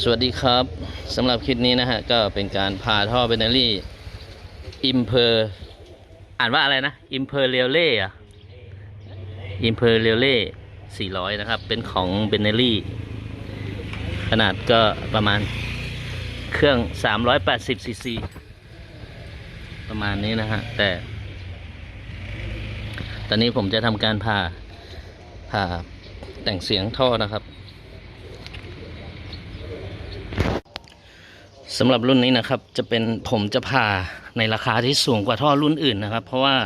สวัสดีครับสำหรับคลิปนี้นะฮะ ก็เป็นการพาท่อเบนเนอรี่อิมเพอร์อ่านว่าอะไรนะอิมเพอร์เรียเล่อะอิมเพอร์เรียเล่400นะครับ เป็นของเบนเนอรี่ขนาดก็ประมาณเครื่อง 380ซีซีประมาณนี้นะฮะ แต่ ตอนนี้ผมจะทำการผ่าผ่าแต่งเสียงท่อนะครับ สำหรับรุ่นนี้นะครับจะเป็นผมจะผ่าในราคาที่สูงกว่าท่อรุ่นอื่นนะครับ เพราะว่า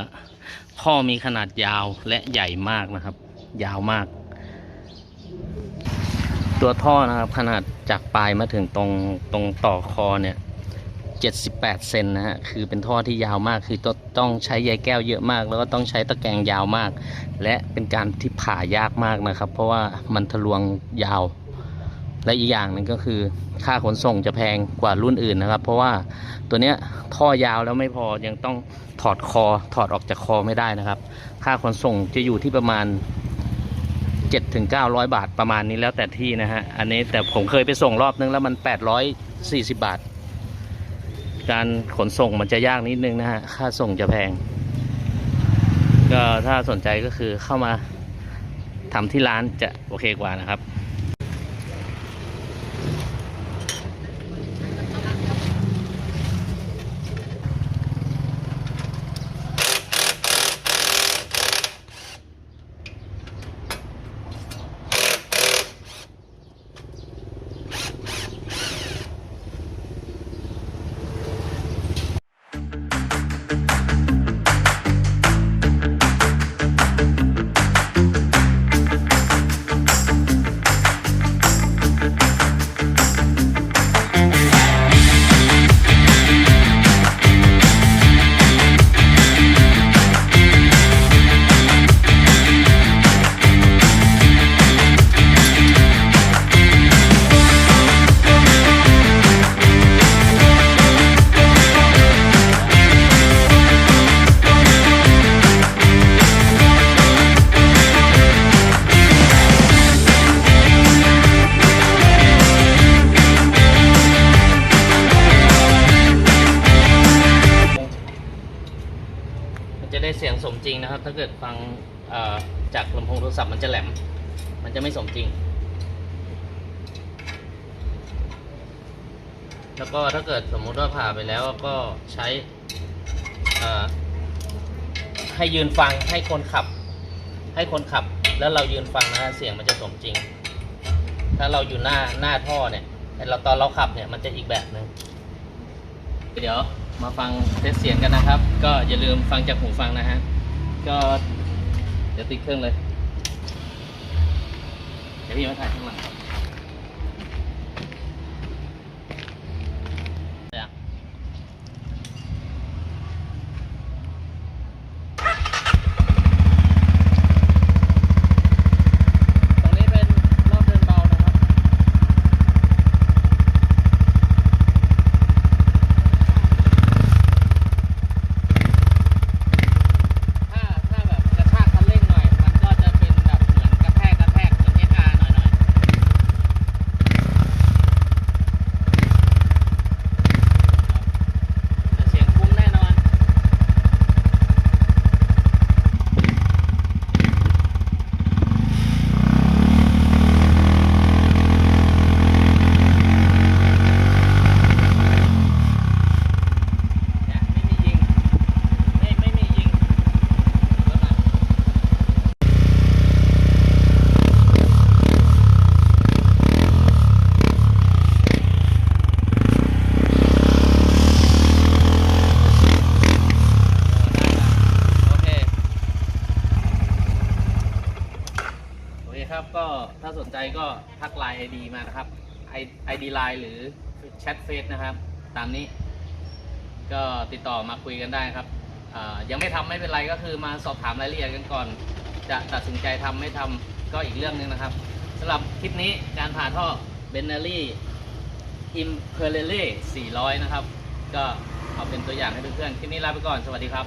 ท่อมีขนาดยาวและใหญ่มากนะครับ ยาวมาก ตัวท่อนะครับขนาดจากปลายมาถึงตรงตรงต่อคอเนี่ย78เซนนะฮะคือเป็นท่อที่ยาวมากคือต้องต้องใช้ใยแก้วเยอะมาก แล้วก็ต้องใช้ตะแกรงยาวมาก และเป็นการที่ผ่ายากมากนะครับ เพราะว่ามันทะลวงยาว และอีกอย่างหนึ่งก็คือค่าขนส่งจะแพงกว่ารุ่นอื่นนะครับ เพราะว่าตัวเนี้ยท่อยาวแล้วไม่พอยังต้องถอดคอถอดออกจากคอไม่ได้นะครับ ค่าขนส่งจะอยู่ที่ประมาณ7ถึง900 บาทประมาณนี้แล้วแต่ที่นะฮะอันนี้แต่ผมเคยไปส่งรอบนึงแล้วมัน 840 บาท การขนส่งมันจะยากนิดนึงนะฮะค่าส่งจะแพง ก็ถ้าสนใจก็คือเข้ามาทำที่ร้านจะโอเคกว่านะครับ เสียงสมจริงนะครับ ถ้าเกิดฟังจากลำโพงโทรศัพท์มันจะแหลม มันจะไม่สมจริง แล้วก็ถ้าเกิดสมมุติว่าผ่าไปแล้วก็ใช้ให้ยืนฟังให้คนขับ ให้คนขับ แล้วเรายืนฟังนะเสียงมันจะสมจริง ถ้าเราอยู่หน้าหน้าท่อเนี่ยแต่เราตอนเราขับเนี่ยมันจะอีกแบบหนึ่งเดี๋ยว มาฟังเทสเสียงกันนะครับ ก็อย่าลืมฟังจากหูฟังนะฮะ ก็เดี๋ยวติดเครื่องเลย เดี๋ยวพี่มาถ่ายข้างหลังครับเนี่ย ตรงนี้เป็นรอบเดินเบานะครับ ถ้าถ้าแบบกระชากคันเร่งหน่อย มันก็จะเป็นแบบเหมือนกระแทกกระแทกเหมือนเอสอาร์หน่อยหน่อยแต่เสียงคุ้มแน่นอน เนี่ยไม่มียิง ไม่ไม่มียิงรถอะโอเค ครับ ก็ถ้าสนใจก็ทักไลน์ไอดีมานะครับไอดีไลน์หรือแชทเฟซนะครับ ตามนี้ ก็ติดต่อมาคุยกันได้ครับยังไม่ทำไม่เป็นไรก็คือมาสอบถามรายละเอียดกันก่อน จะตัดสินใจทำไม่ทำก็อีกเรื่องหนึงนะครับสำหรับคลิปนี้การผ่าท่อเบนเนอรี่อิมเพอร์เล่400 นะครับ ก็เอาเป็นตัวอย่างให้เพื่อนๆ คลิปนี้ลาไปก่อน สวัสดีครับ